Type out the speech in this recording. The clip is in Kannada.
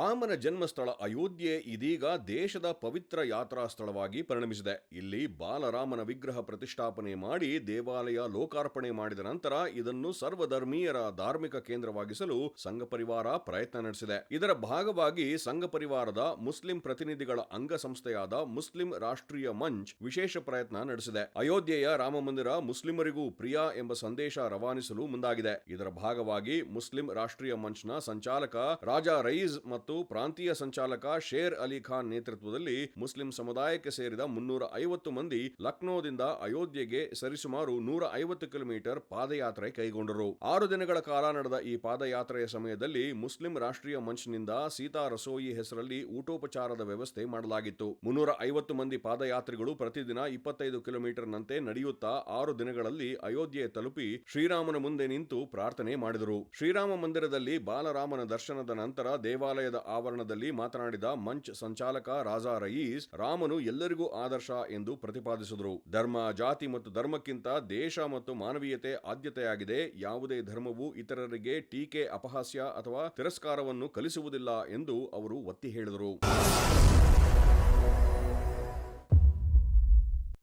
ರಾಮನ ಜನ್ಮಸ್ಥಳ ಅಯೋಧ್ಯೆ ಇದೀಗ ದೇಶದ ಪವಿತ್ರ ಯಾತ್ರಾ ಸ್ಥಳವಾಗಿ ಪರಿಣಮಿಸಿದೆ. ಇಲ್ಲಿ ಬಾಲರಾಮನ ವಿಗ್ರಹ ಪ್ರತಿಷ್ಠಾಪನೆ ಮಾಡಿ ದೇವಾಲಯ ಲೋಕಾರ್ಪಣೆ ಮಾಡಿದ ನಂತರ ಇದನ್ನು ಸರ್ವಧರ್ಮೀಯರ ಧಾರ್ಮಿಕ ಕೇಂದ್ರವಾಗಿಸಲು ಸಂಘ ಪರಿವಾರ ಪ್ರಯತ್ನ ನಡೆಸಿದೆ. ಇದರ ಭಾಗವಾಗಿ ಸಂಘ ಪರಿವಾರದ ಮುಸ್ಲಿಂ ಪ್ರತಿನಿಧಿಗಳ ಅಂಗಸಂಸ್ಥೆಯಾದ ಮುಸ್ಲಿಂ ರಾಷ್ಟ್ರೀಯ ಮಂಚ್ ವಿಶೇಷ ಪ್ರಯತ್ನ ನಡೆಸಿದೆ. ಅಯೋಧ್ಯೆಯ ರಾಮ ಮಂದಿರ ಮುಸ್ಲಿಮರಿಗೂ ಪ್ರಿಯ ಎಂಬ ಸಂದೇಶ ರವಾನಿಸಲು ಮುಂದಾಗಿದೆ. ಇದರ ಭಾಗವಾಗಿ ಮುಸ್ಲಿಂ ರಾಷ್ಟ್ರೀಯ ಮಂಚ್ನ ಸಂಚಾಲಕ ರಾಜಾ ರಯೀಸ್ ಮತ್ತು ಪ್ರಾಂತೀಯ ಸಂಚಾಲಕ ಶೇರ್ ಅಲಿ ಖಾನ್ ನೇತೃತ್ವದಲ್ಲಿ ಮುಸ್ಲಿಂ ಸಮುದಾಯಕ್ಕೆ ಸೇರಿದ ಮುನ್ನೂರ ಐವತ್ತು ಮಂದಿ ಲಕ್ನೋದಿಂದ ಅಯೋಧ್ಯೆಗೆ ಸರಿಸುಮಾರು ನೂರ ಐವತ್ತು ಕಿಲೋಮೀಟರ್ ಪಾದಯಾತ್ರೆ ಕೈಗೊಂಡರು. ಆರು ದಿನಗಳ ಕಾಲ ನಡೆದ ಈ ಪಾದಯಾತ್ರೆಯ ಸಮಯದಲ್ಲಿ ಮುಸ್ಲಿಂ ರಾಷ್ಟ್ರೀಯ ಮಂಚ್ನಿಂದ ಸೀತಾ ರಸೋಯಿ ಹೆಸರಲ್ಲಿ ಊಟೋಪಚಾರದ ವ್ಯವಸ್ಥೆ ಮಾಡಲಾಗಿತ್ತು. ಮುನ್ನೂರ ಐವತ್ತು ಮಂದಿ ಪಾದಯಾತ್ರಿಗಳು ಪ್ರತಿದಿನ ಇಪ್ಪತ್ತೈದು ಕಿಲೋಮೀಟರ್ನಂತೆ ನಡೆಯುತ್ತಾ ಆರು ದಿನಗಳಲ್ಲಿ ಅಯೋಧ್ಯೆ ತಲುಪಿ ಶ್ರೀರಾಮನ ಮುಂದೆ ನಿಂತು ಪ್ರಾರ್ಥನೆ ಮಾಡಿದರು. ಶ್ರೀರಾಮ ಮಂದಿರದಲ್ಲಿ ಬಾಲರಾಮನ ದರ್ಶನದ ನಂತರ ದೇವಾಲಯದ ಆವರಣದಲ್ಲಿ ಮಾತನಾಡಿದ ಮಂಚ್ ಸಂಚಾಲಕ ರಾಜಾ ರಯೀಸ್, ರಾಮನು ಎಲ್ಲರಿಗೂ ಆದರ್ಶ ಎಂದು ಪ್ರತಿಪಾದಿಸಿದರು. ಧರ್ಮ, ಜಾತಿ ಮತ್ತು ಧರ್ಮಕ್ಕಿಂತ ದೇಶ ಮತ್ತು ಮಾನವೀಯತೆ ಆದ್ಯತೆಯಾಗಿದೆ. ಯಾವುದೇ ಧರ್ಮವು ಇತರರಿಗೆ ಟೀಕೆ, ಅಪಹಾಸ್ಯ ಅಥವಾ ತಿರಸ್ಕಾರವನ್ನು ಕಲಿಸುವುದಿಲ್ಲ ಎಂದು ಅವರು ಒತ್ತಿ ಹೇಳಿದರು.